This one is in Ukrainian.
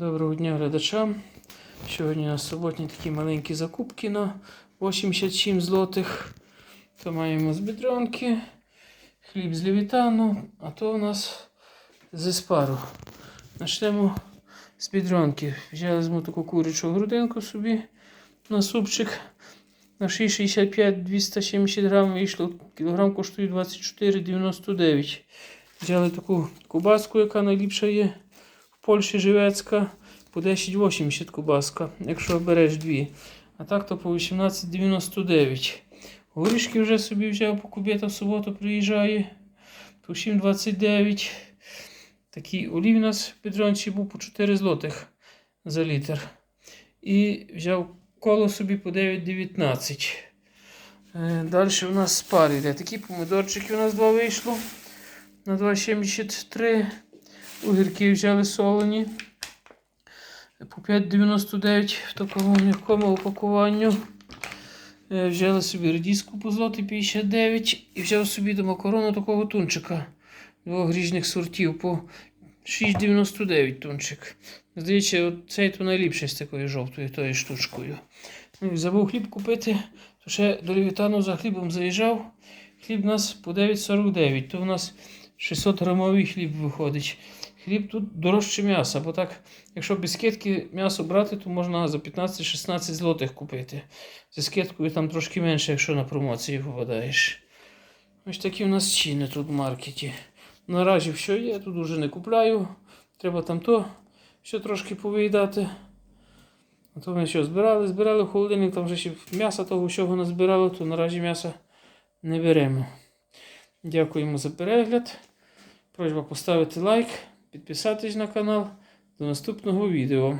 Доброго дня глядачам. Сьогодні у нас суботні такі маленькі закупки на 87 злотих. То маємо з бідронки, хліб з лівітану, а то у нас з спару. Почнемо з бідронки. Взяли таку курячу грудинку собі на супчик. На 6,65 270 грам вийшло. Кілограм коштує 24,99. Взяли таку кубаску, яка найліпша є в Польщі живецька. По 10,80 кубаска, якщо береш дві. А так то по 18,99. Горішки вже собі взяв по кубета в суботу приїжджає. По 7,29. Такий олій у нас в підрончі був по 4 злотих за літр. І взяв коло собі по 9,19. Е, Далі у нас спар йде. Такі помидорчики у нас два вийшло. На 2,73. Огірки взяли солені. По 5,99 в такому м'якому упакуванню. Е, Взяли собі редиску по злоті 59 і взяв собі до макарону такого тунчика двох різних сортів по 6,99 тунчик. Здається, цей то найліпший з такою жовтою тою штучкою. Ну, Забув хліб купити, то ще до Лівітану за хлібом заїжджав. Хліб у нас по 9,49, то у нас 600 грамовий хліб виходить. Хліб тут дорожче м'яса, бо так, якщо без скидки м'ясо брати, то можна за 15-16 злотих купити. Зі скидкою там трошки менше, якщо на промоції попадаєш. Ось такі у нас ціни тут в маркеті. Наразі все є, тут уже не купляю. Треба там то все трошки повиїдати. А то ми що збирали, збирали в холодильник, там вже ще м'яса того всього назбирали, то наразі м'яса не беремо. Дякуємо за перегляд. Просьба поставити лайк, підписатись на канал. До наступного відео.